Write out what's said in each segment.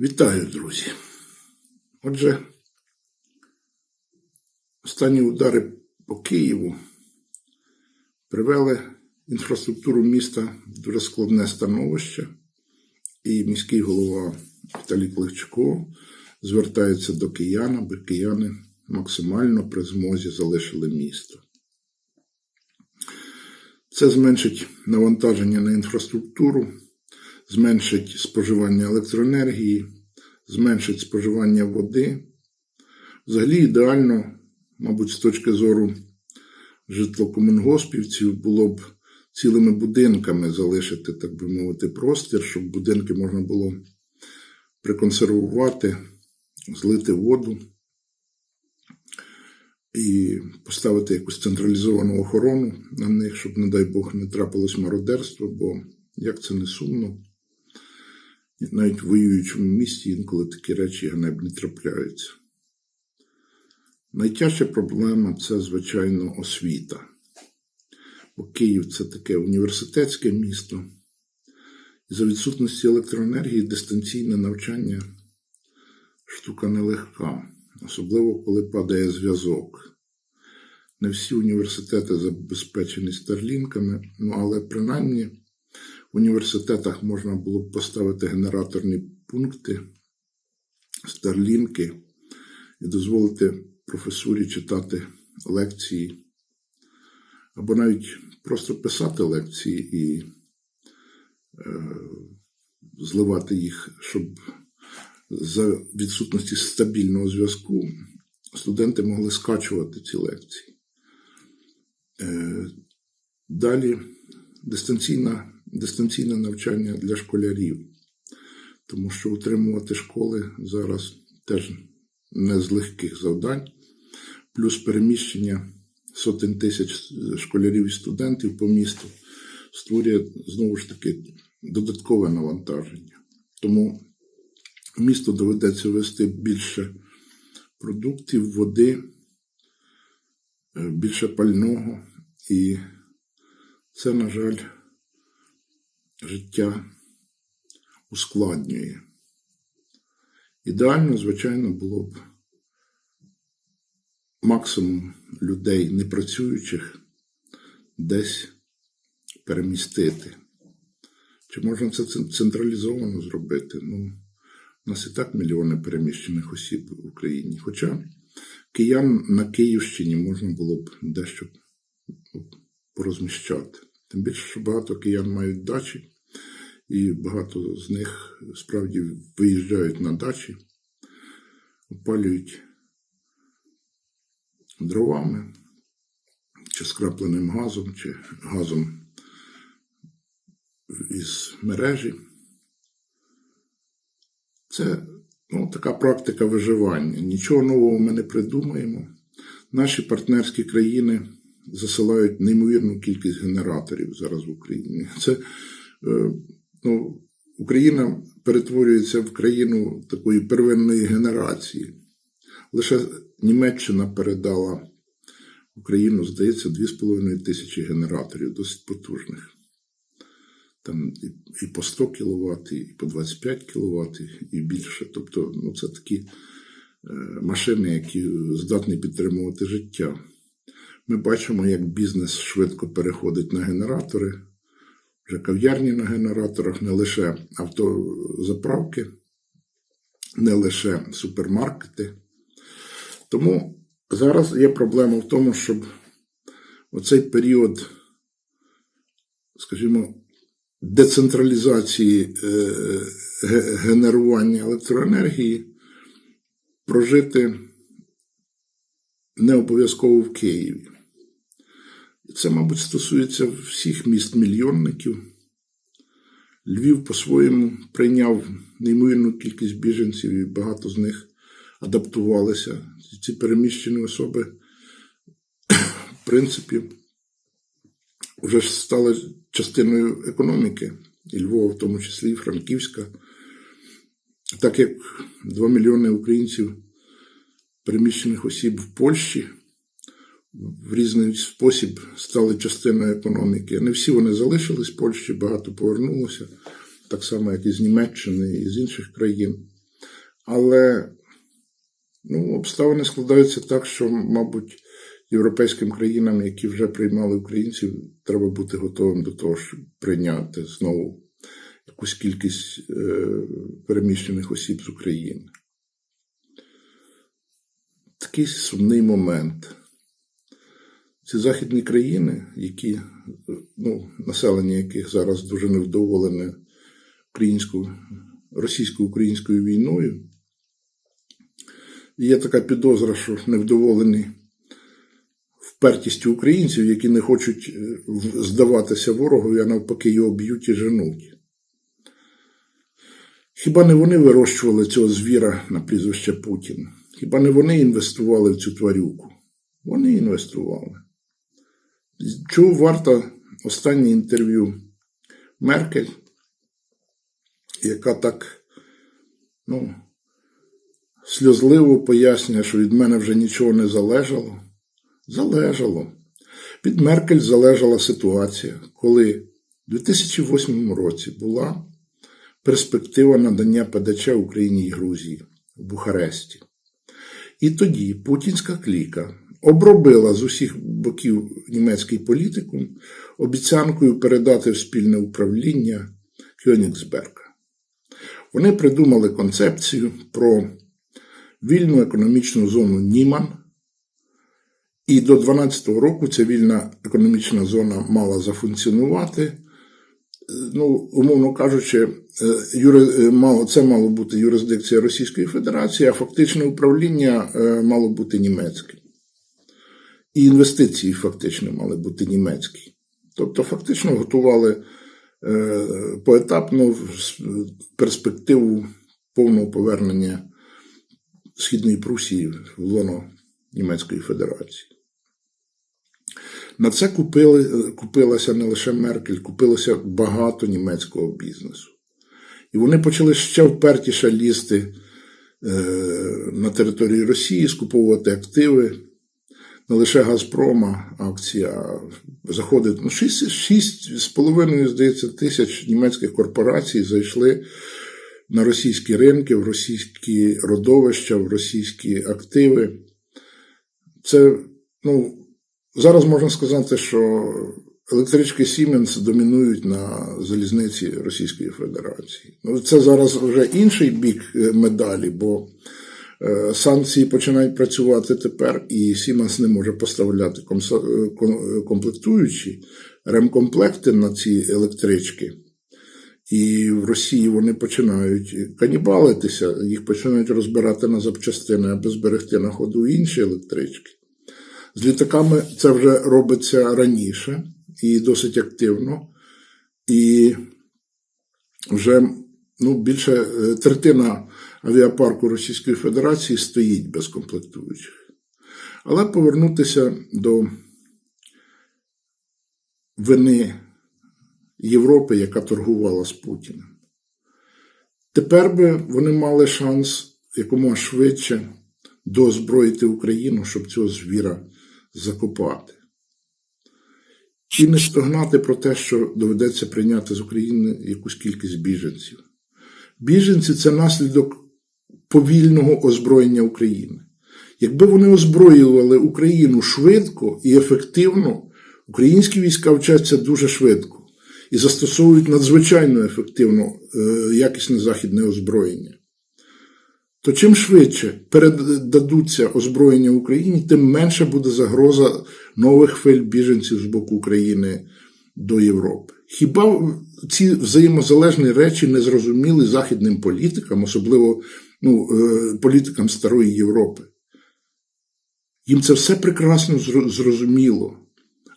Вітаю, друзі. Отже, останні удари по Києву привели інфраструктуру міста в дуже складне становище, і міський голова Віталій Кличко звертається до киян, аби кияни максимально при змозі залишили місто. Це зменшить навантаження на інфраструктуру, зменшить споживання електроенергії, зменшить споживання води. Взагалі ідеально, мабуть, з точки зору житлокомунгоспівців було б цілими будинками залишити, так би мовити, простір, щоб будинки можна було приконсервувати, злити воду і поставити якусь централізовану охорону на них, щоб, не дай Бог, не трапилось мародерство, бо як це не сумно, навіть в воюючому місті інколи такі речі ганебні трапляються. Найтяжча проблема це, звичайно, освіта. Бо Київ це таке університетське місто. І за відсутності електроенергії дистанційне навчання штука нелегка, особливо коли падає зв'язок. Не всі університети забезпечені старлінками, ну але принаймні університетах можна було б поставити генераторні пункти, старлінки і дозволити професурі читати лекції, або навіть просто писати лекції і е, зливати їх, щоб за відсутності стабільного зв'язку студенти могли скачувати ці лекції. Е, Далі дистанційна, дистанційне навчання для школярів, тому що утримувати школи зараз теж не з легких завдань, плюс переміщення сотень тисяч школярів і студентів по місту створює знову ж таки додаткове навантаження. Тому місту доведеться вести більше продуктів, води, е, більше пального, і це, на жаль, життя ускладнює. Ідеально, звичайно, було б максимум людей непрацюючих десь перемістити. Чи можна це централізовано зробити? Ну, у нас і так мільйони переміщених осіб в Україні. Хоча киян на Київщині можна було б дещо порозміщати. Тим більше, що багато киян мають дачі, і багато з них справді виїжджають на дачі, опалюють дровами, чи скрапленим газом, чи газом із мережі. Це ну, така практика виживання. Нічого нового ми не придумаємо. Наші партнерські країни засилають неймовірну кількість генераторів зараз в Україні. Це е, ну, Україна перетворюється в країну такої первинної генерації. Лише Німеччина передала Україну, здається, 2,5 тисячі генераторів, досить потужних. Там і по 100 кВт, і по 25 кВт, і більше. Тобто, ну, це такі е, машини, які здатні підтримувати життя. Ми бачимо, як бізнес швидко переходить на генератори, вже кав'ярні на генераторах, не лише автозаправки, не лише супермаркети. Тому зараз є проблема в тому, щоб оцей період, скажімо, децентралізації е, генерування електроенергії прожити не обов'язково в Києві. Це, мабуть, стосується всіх міст-мільйонників. Львів по-своєму прийняв неймовірну кількість біженців, і багато з них адаптувалися. Ці переміщені особи, в принципі, вже стали частиною економіки, і Львова, в тому числі і Франківська. Так як 2 мільйони українців, переміщених осіб в Польщі в різний спосіб стали частиною економіки. Не всі вони залишились в Польщі, багато повернулося, так само, як і з Німеччини і з інших країн. Але ну, обставини складаються так, що, мабуть, європейським країнам, які вже приймали українців, треба бути готовим до того, щоб прийняти знову якусь кількість е, переміщених осіб з України. Такий сумний момент. Ці західні країни, які, ну, населення яких зараз дуже невдоволене українською, російсько-українською війною, є така підозра, що невдоволені впертістю українців, які не хочуть е, здаватися ворогу, а навпаки його б'ють і женуть. Хіба не вони вирощували цього звіра на прізвище Путін? Хіба не вони інвестували в цю тварюку? Вони інвестували. Чого варто останнє інтерв'ю Меркель, яка так ну, сльозливо пояснює, що від мене вже нічого не залежало. Залежало. Від Меркель залежала ситуація, коли в 2008 році була перспектива надання ПДЧ Україні і Грузії в Бухаресті. І тоді путінська кліка обробила з усіх боків німецький політикум обіцянкою передати в спільне управління Кьонігсберга. Вони придумали концепцію про вільну економічну зону Німан. І до 2012 року ця вільна економічна зона мала зафункціонувати. Ну, умовно кажучи, е, е, мало, це мало бути юрисдикція Російської Федерації, а фактичне управління е, мало бути німецьким. І інвестиції фактично мали бути німецькі. Тобто, фактично готували е, поетапно перспективу повного повернення Східної Прусії в лоно Німецької Федерації. На це купили, купилася не лише Меркель, купилося багато німецького бізнесу. І вони почали ще впертіше лізти е, на території Росії, скуповувати активи. Не лише Газпрома акція заходить. Ну, 6,5, здається, тисяч німецьких корпорацій зайшли на російські ринки, в російські родовища, в російські активи. Це, ну, зараз можна сказати, що електрички Siemens домінують на залізниці Російської Федерації. Ну, це зараз вже інший бік е, медалі, бо санкції починають працювати тепер, і Siemens не може поставляти е, е, комплектуючі ремкомплекти на ці електрички. І в Росії вони починають канібалитися, їх починають розбирати на запчастини, аби зберегти на ходу інші електрички. З літаками це вже робиться раніше і досить активно. І вже ну, більше е, третина авіапарку Російської Федерації стоїть без комплектуючих. Але повернутися до вини Європи, яка торгувала з Путіним. Тепер би вони мали шанс якомога швидше доозброїти Україну, щоб цього звіра закопати. І не стогнати про те, що доведеться прийняти з України якусь кількість біженців. Біженці це наслідок повільного озброєння України. Якби вони озброювали Україну швидко і ефективно, українські війська вчаться дуже швидко і застосовують надзвичайно ефективно е, якісне західне озброєння. То чим швидше передадуться озброєння Україні, тим менше буде загроза нових хвиль біженців з боку України до Європи. Хіба ці взаємозалежні речі не зрозуміли західним політикам, особливо ну, е, політикам Старої Європи? Їм це все прекрасно зрозуміло.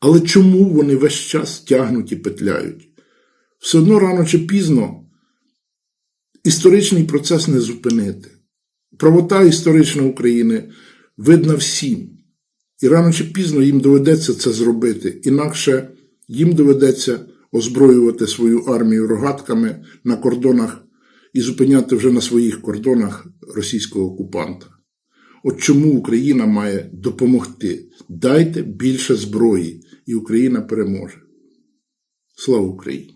Але чому вони весь час тягнуть і петляють? Все одно рано чи пізно історичний процес не зупинити. Правота історична України видна всім. І рано чи пізно їм доведеться це зробити. Інакше їм доведеться озброювати свою армію рогатками на кордонах і зупиняти вже на своїх кордонах російського окупанта. От чому Україна має допомогти? Дайте більше зброї, і Україна переможе. Слава Україні!